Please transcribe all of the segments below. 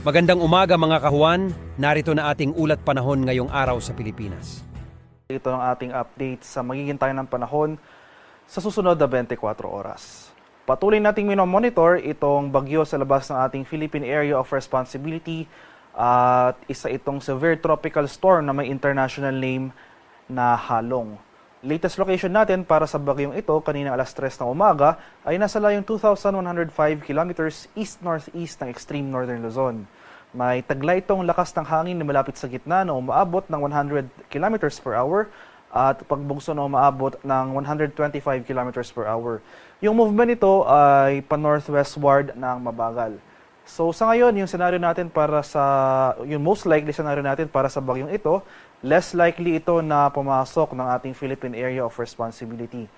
Magandang umaga mga kahuan, narito na ating ulat panahon ngayong araw sa Pilipinas. Ito ang ating update sa magiging tayo ng panahon sa susunod na 24 oras. Patuloy nating minomonitor itong bagyo sa labas ng ating Philippine Area of Responsibility at isa itong severe tropical storm na may international name na Halong. Latest location natin para sa bagyong ito kanina alas 3 ng umaga ay nasa layong 2,105 kilometers east-northeast ng extreme northern Luzon. May taglay itong lakas ng hangin na malapit sa gitna na umaabot ng 100 kilometers per hour at pagbugso na umaabot ng 125 kilometers per hour. Yung movement nito ay pa-northwestward ng mabagal. So sa ngayon, yung scenario natin para sa, yung most likely scenario natin para sa bagyong ito, less likely ito na pumasok ng ating Philippine Area of Responsibility.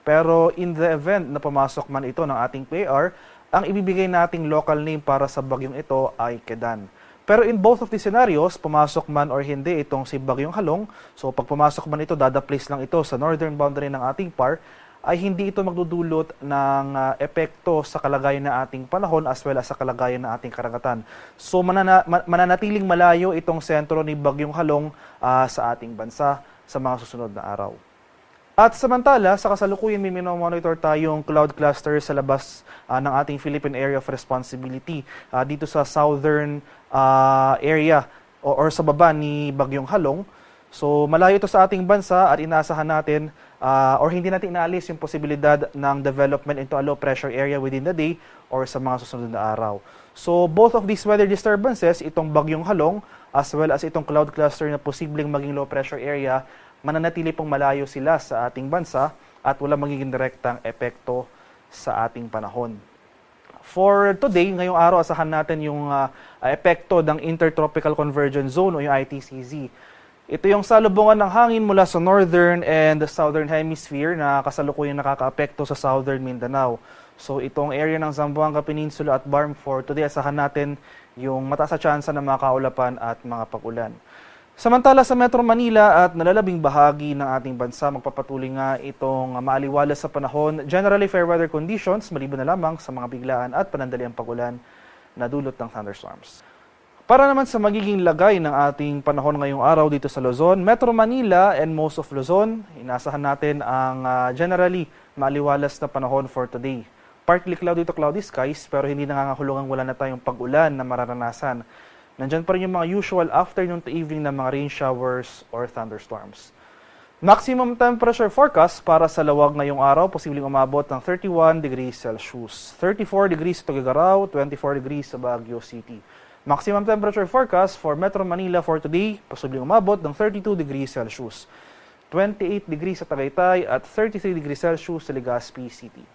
Pero in the event na pumasok man ito ng ating PAR, ang ibibigay nating local name para sa bagyong ito ay Kedan. Pero in both of these scenarios, pumasok man or hindi itong si Bagyong Halong, so pag pumasok man ito, dadaplace lang ito sa northern boundary ng ating PAR, ay hindi ito magdudulot ng ah, epekto sa kalagayan ng ating panahon as well as sa kalagayan ng ating karagatan. So manana, ma- mananatiling malayo itong sentro ni Bagyong Halong ah, sa ating bansa sa mga susunod na araw. At samantala, sa kasalukuyan may minomonitor tayong cloud cluster sa labas ah, ng ating Philippine Area of Responsibility ah, dito sa southern ah, area o, or sa baba ni Bagyong Halong. So malayo ito sa ating bansa at inaasahan natin ah, or hindi natin inaalis yung posibilidad ng development into a low pressure area within the day or sa mga susunod na araw. So both of these weather disturbances, itong Bagyong Halong as well as itong cloud cluster na posibleng maging low pressure area, mananatili pong malayo sila sa ating bansa at wala magiging direktang epekto sa ating panahon. For today, ngayong araw, asahan natin yung ah, epekto ng Intertropical Convergence Zone o yung ITCZ. Ito yung salubungan ng hangin mula sa northern and southern hemisphere na kasalukuyang nakakaapekto sa southern Mindanao. So itong area ng Zamboanga Peninsula at Barm for today, asahan natin yung mataas na tsansa ng mga kaulapan at mga pag-ulan. Samantala sa Metro Manila at nalalabing bahagi ng ating bansa, magpapatuloy nga itong maaliwalas sa panahon. Generally fair weather conditions, maliban na lamang sa mga biglaan at panandaliang pag-ulan na dulot ng thunderstorms. Para naman sa magiging lagay ng ating panahon ngayong araw dito sa Luzon, Metro Manila and most of Luzon, inasahan natin ang ah, generally maaliwalas na panahon for today. Partly cloudy to cloudy skies pero hindi nangangahulugang wala na tayong pag-ulan na mararanasan. Nandyan pa rin yung mga usual afternoon to evening na mga rain showers or thunderstorms. Maximum temperature forecast para sa lawag ngayong araw, posibleng umabot ng 31 degrees Celsius. 34 degrees sa Tuguegarao, 24 degrees sa Baguio City. Maximum temperature forecast for Metro Manila for today, posibleng umabot ng 32 degrees Celsius. 28 degrees sa Tagaytay at 33 degrees Celsius sa Legazpi City.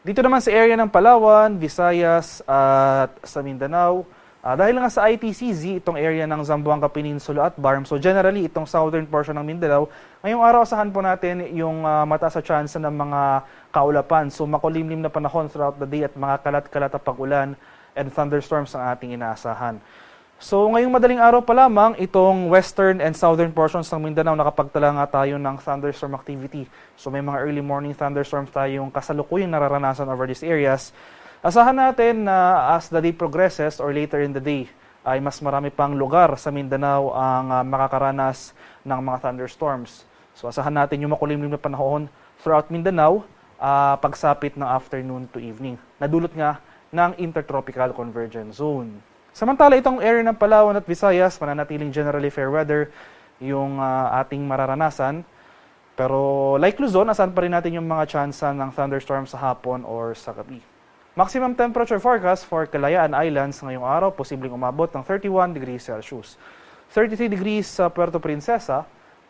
Dito naman sa area ng Palawan, Visayas at sa Mindanao, ah, dahil nga sa ITCZ, itong area ng Zamboanga Peninsula at Barm, so generally itong southern portion ng Mindanao, ngayong araw asahan po natin yung ah, mataas na chance ng mga kaulapan. So makulimlim na panahon throughout the day at mga kalat-kalat na pag-ulan and thunderstorms ang ating inaasahan. So ngayong madaling araw pa lamang, itong western and southern portions ng Mindanao nakapagtala nga tayo ng thunderstorm activity. So may mga early morning thunderstorms tayong kasalukuyang nararanasan over these areas. Asahan natin na as the day progresses or later in the day, ay mas marami pang lugar sa Mindanao ang ah, makakaranas ng mga thunderstorms. So asahan natin yung makulimlim na panahon throughout Mindanao ah, pagsapit ng afternoon to evening. Nadulot nga ng Intertropical Convergence Zone. Samantala, itong area ng Palawan at Visayas, mananatiling generally fair weather yung ah, ating mararanasan. Pero like Luzon, asan pa rin natin yung mga tsansa ng thunderstorms sa hapon or sa gabi. Maximum temperature forecast for Kalayaan Islands ngayong araw, posibleng umabot ng 31 degrees Celsius. 33 degrees sa Puerto Princesa,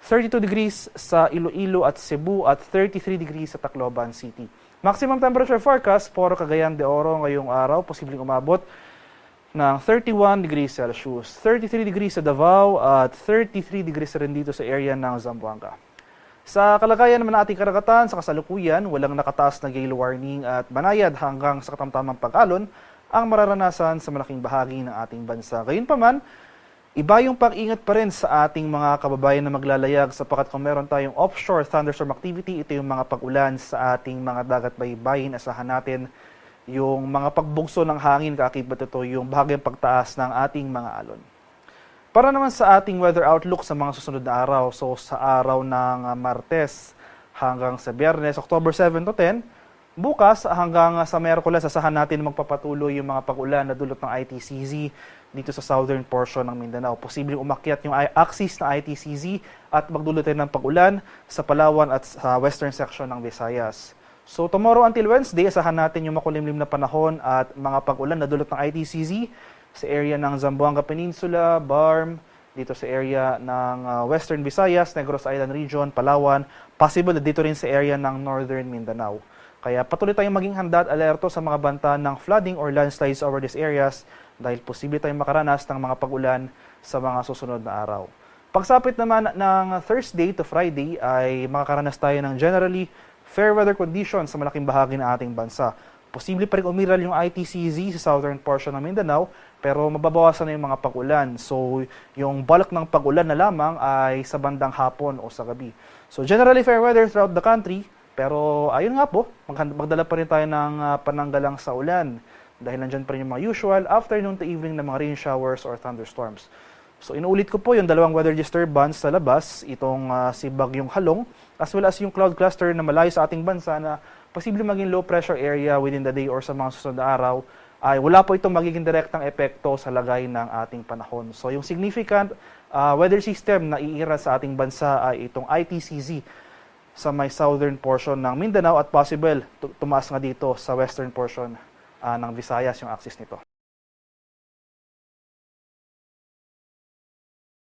32 degrees sa Iloilo at Cebu at 33 degrees sa Tacloban City. Maximum temperature forecast for Cagayan de Oro ngayong araw, posibleng umabot ng 31 degrees Celsius, 33 degrees sa Davao at 33 degrees rin dito sa area ng Zamboanga. Sa kalagayan naman ng ating karagatan, sa kasalukuyan, walang nakataas na gale warning at banayad hanggang sa katamtamang pag-alon ang mararanasan sa malaking bahagi ng ating bansa. Gayunpaman, iba yung pag-ingat pa rin sa ating mga kababayan na maglalayag sapagkat kung meron tayong offshore thunderstorm activity, ito yung mga pag-ulan sa ating mga dagat baybayin. Asahan natin yung mga pagbugso ng hangin kakibat ito yung bahagyang pagtaas ng ating mga alon. Para naman sa ating weather outlook sa mga susunod na araw, so sa araw ng uh, Martes hanggang sa Biyernes, October 7 to 10, bukas hanggang sa Miyerkules, asahan natin magpapatuloy yung mga pag-ulan na dulot ng ITCZ dito sa southern portion ng Mindanao. Posibleng umakyat yung axis ng ITCZ at magdulot ng pag-ulan sa Palawan at sa western section ng Visayas. So tomorrow until Wednesday, asahan natin yung makulimlim na panahon at mga pag-ulan na dulot ng ITCZ sa area ng Zamboanga Peninsula, Barm, dito sa area ng uh, Western Visayas, Negros Island Region, Palawan, possible na dito rin sa area ng Northern Mindanao. Kaya patuloy tayong maging handa at alerto sa mga banta ng flooding or landslides over these areas dahil posible tayong makaranas ng mga pag-ulan sa mga susunod na araw. Pagsapit naman ng Thursday to Friday ay makakaranas tayo ng generally fair weather conditions sa malaking bahagi ng ating bansa. Posible pa rin umiral yung ITCZ sa southern portion ng Mindanao, pero mababawasan na yung mga pag-ulan. So, yung bulk ng pag-ulan na lamang ay sa bandang hapon o sa gabi. So, generally fair weather throughout the country, pero ayun nga po, mag- magdala pa rin tayo ng ah, pananggalang sa ulan dahil nandyan pa rin yung mga usual afternoon to evening na mga rain showers or thunderstorms. So inuulit ko po yung dalawang weather disturbance sa labas, itong ah, si Bagyong Halong, as well as yung cloud cluster na malayo sa ating bansa na posible maging low pressure area within the day or sa mga susunod na araw, ay wala po itong magiging direktang epekto sa lagay ng ating panahon. So yung significant ah, weather system na iira sa ating bansa ay itong ITCZ sa may southern portion ng Mindanao at possible tu- tumaas nga dito sa western portion ah, ng Visayas yung axis nito.